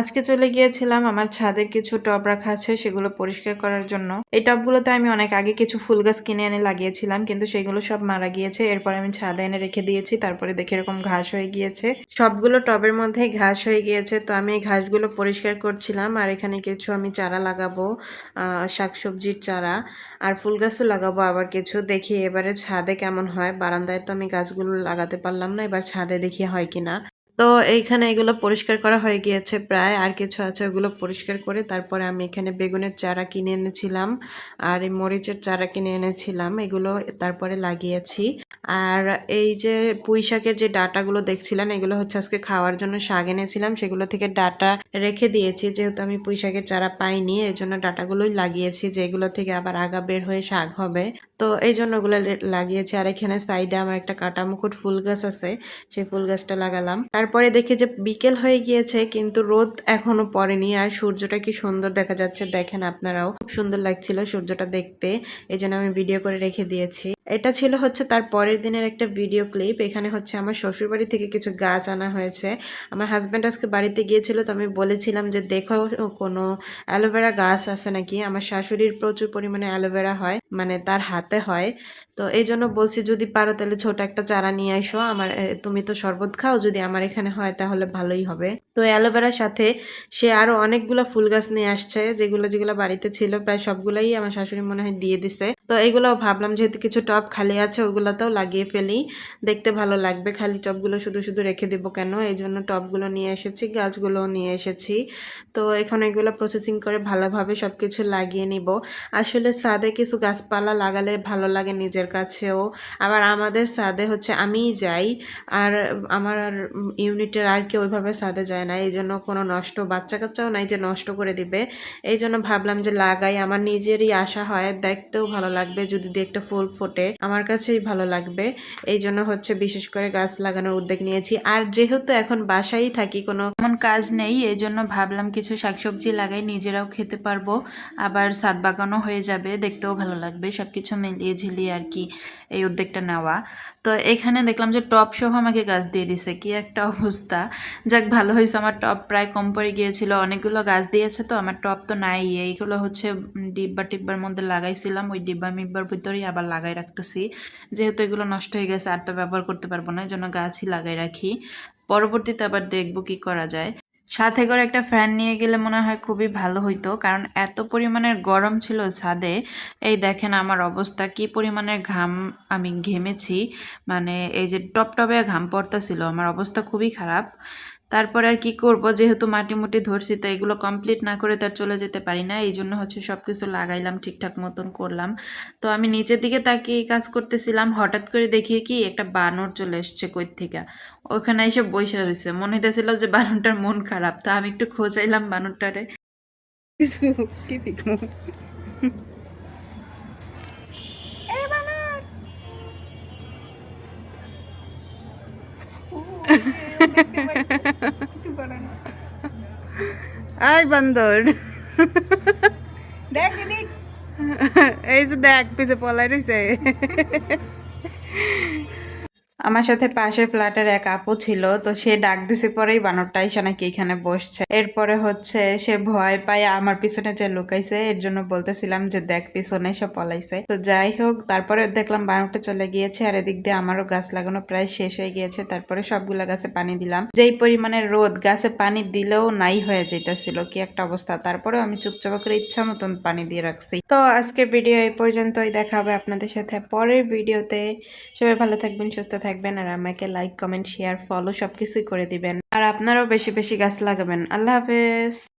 আজকে চলে গিয়েছিলাম আমার ছাদের কিছু টব রাখা আছে, সেগুলো পরিষ্কার করার জন্য। এই টবগুলোতে আমি অনেক আগে কিছু ফুল গাছ কিনে এনে লাগিয়েছিলাম, কিন্তু সেগুলো সব মারা গিয়েছে। এরপর আমি ছাদে এনে রেখে দিয়েছি, তারপরে দেখে এরকম ঘাস হয়ে গিয়েছে। সবগুলো টবের মধ্যে ঘাস হয়ে গিয়েছে, তো আমি এই ঘাসগুলো পরিষ্কার করছিলাম, আর এখানে কিছু আমি চারা লাগাবো শাকসবজির চারা, আর ফুল গাছও লাগাবো আবার কিছু। দেখি এবারে ছাদে কেমন হয়, বারান্দায় তো আমি গাছগুলো লাগাতে পারলাম না, এবার ছাদে দেখি হয় কিনা। তো এইখানে এগুলো পরিষ্কার করা হয়ে গিয়েছে প্রায়, আর কিছু আছে ওগুলো পরিষ্কার করে তারপরে আমি এখানে বেগুনের চারা কিনে এনেছিলাম, আর এই মরিচের চারা কিনে এনেছিলাম, এগুলো তারপরে লাগিয়েছি। আর এই যে পুঁই শাকের যে ডাটাগুলো দেখছিলেন, এগুলো হচ্ছে আজকে খাওয়ার জন্য শাক এনেছিলাম, সেগুলো থেকে ডাটা রেখে দিয়েছি, যেহেতু আমি পুঁই শাকের চারা পাইনি এই জন্য ডাটাগুলোই লাগিয়েছি যে এগুলো থেকে আবার আগা বের হয়ে শাক হবে। তো এই জন্য ওগুলো লাগিয়েছি। আর এখানে সাইডে আমার একটা কাটা মুকুট ফুল গাছ আছে, সেই ফুল গাছটা লাগালাম। তারপরে দেখি যে বিকেল হয়ে গিয়েছে, কিন্তু রোদ এখনও পড়েনি। আর সূর্যটা কি সুন্দর দেখা যাচ্ছে, দেখেন আপনারাও। খুব সুন্দর লাগছিল সূর্যটা দেখতে। এই জন্য আমি ভিডিও করে রেখে দিয়েছি। এটা ছিল হচ্ছে তার পরের দিনের একটা ভিডিও ক্লিপ এখানে হচ্ছে আমার শ্বশুরবাড়ি থেকে কিছু গাছ আনা হয়েছে। আমার হাজব্যান্ড আজকে বাড়িতে গিয়েছিল তো আমি বলেছিলাম যে, দেখো, কোনো অ্যালোভেরা গাছ আছে নাকি? আমার শাশুড়ির প্রচুর পরিমাণে অ্যালোভেরা হয় মানে তার হাতে হয়। তো এই জন্য বলছি যদি পারো তাহলে ছোট একটা চারা নিয়ে আইসো। আমার তুমি তো শরবত খাও যদি আমার এখানে হয় তাহলে ভালোই হবে। তো অ্যালোভেরার সাথে সে আরও অনেকগুলো ফুল গাছ নিয়ে আসছে যেগুলো যেগুলো বাড়িতে ছিল প্রায় সবগুলাই আমার শাশুড়ি মনে হয় দিয়ে দিছে। তো এগুলো ভাবলাম যেহেতু কিছু টব খালি আছে ওগুলোতেও লাগিয়ে ফেলি। দেখতে ভালো লাগবে খালি টবগুলো শুধু শুধু রেখে দিব কেন? এই জন্য টবগুলো নিয়ে এসেছি গাছগুলোও নিয়ে এসেছি। তো এখন এগুলো প্রসেসিং করে ভালোভাবে সব কিছু লাগিয়ে নিব। আসলে সাদে কিছু গাছপালা লাগালে ভালো লাগে নিজের কাছেও। আবার আমাদের ছাদে হচ্ছে আমিই যাই। আর আমার আর ইউনিটের আর কেউ ওইভাবে ছাদে যায় না। এই জন্য কোনো নষ্ট বাচ্চা কাচ্চাও নাই যে নষ্ট করে দিবে। এই জন্য ভাবলাম যে লাগাই। আমার নিজেরই আশা হয়, দেখতেও ভালো লাগবে যদি একটা ফুল ফোটে। আমার কাছেই ভালো লাগবে। এই জন্য হচ্ছে বিশেষ করে গাছ লাগানোর উদ্যোগ নিয়েছি। আর যেহেতু এখন বাসায় থাকি, কোনো এমন কাজ নেই। এই জন্য ভাবলাম কিছু শাকসবজি লাগাই, নিজেরাও খেতে পারব। আবার সাদ বাগানও হয়ে যাবে, দেখতেও ভালো লাগবে। সব কিছু মিলিয়ে ঝিলিয়ে আর কি। এই উদ্যোগটা নেওয়া। তো এখানে দেখলাম যে টপ সহ আমাকে গাছ দিয়ে দিছে, কি একটা অবস্থা। যাক, ভালো হয়েছে, আমার টপ প্রায় কম পড়ে গিয়েছিল, অনেকগুলো গাছ দিয়েছে তো, আমার টপ তো নাই। এইগুলো হচ্ছে ডিব্বা টিব্বার মধ্যে লাগাইছিলাম, ওই ডিব্বা মিব্বার ভিতরেই আবার লাগাই রাখতেছি। যেহেতু এগুলো নষ্ট হয়ে গেছে, আর তো ব্যবহার করতে পারব না এই জন্য গাছই লাগাই রাখি। পরবর্তীতে আবার দেখব কি করা যায়। সাথে করে একটা ফ্যান নিয়ে গেলে মনে হয় খুবই ভালো হইতো। কারণ এত পরিমাণের গরম ছিল ছাদে। এই দেখেন আমার অবস্থা, কি পরিমাণের ঘাম আমি ঘেমেছি। মানে এই যে টপটপে ঘাম পড়তেছিল, আমার অবস্থা খুবই খারাপ। তারপরে আর কি করব? যেহেতু মাটি মুটি ধরছি তো এগুলো কমপ্লিট না করে তার চলে যেতে পারি না। এই জন্য হচ্ছে সব কিছু লাগাইলাম ঠিকঠাক মতন করলাম। তো আমি নিচের দিকে তাকিয়ে কাজ করতেছিলাম হঠাৎ করে দেখি কি একটা বানর চলে এসছে কই থেকে ওখানে এসে বসে রয়েছে মনে হইতেছিল যে বানরটার মন খারাপ। তো আমি একটু খোঁজাইলাম বানরটারে। কি আই বান্দর। দেখ এই যে দেখ পিছে পলাই রয়েছে আমার সাথে পাশের ফ্ল্যাটের এক আপু ছিল, তো সে ডাক দিছে পরেই বানরটা এসে নাকি এখানে বসছে। এরপরে হচ্ছে সে ভয় পায়, আমার পিছনে যে লুকাইছে, এর জন্য বলতেছিলাম যে দেখ পিছনে সে পলাইছে। তো যাই হোক, তারপরে দেখলাম বানরটা চলে গিয়েছে, আর এদিক দিয়ে আমারও গাছ লাগানো প্রায় শেষ হয়ে গিয়েছে। তারপরে সবগুলা গাছে পানি দিলাম। যেই পরিমাণে রোদ গাছে পানি দিলেও নাই হয়ে যেতেছিল কি একটা অবস্থা। তারপরেও আমি চুপচাপ করে ইচ্ছা মতন পানি দিয়ে রাখছি। তো আজকের ভিডিও এই পর্যন্তই, দেখা হবে আপনাদের সাথে পরের ভিডিওতে। সবাই ভালো থাকবেন, সুস্থ থাকবেন। আর আমাকে লাইক কমেন্ট শেয়ার ফলো সবকিছুই করে দিবেন। আর আপনারাও বেশি বেশি গাছ লাগাবেন। আল্লাহ হাফেজ।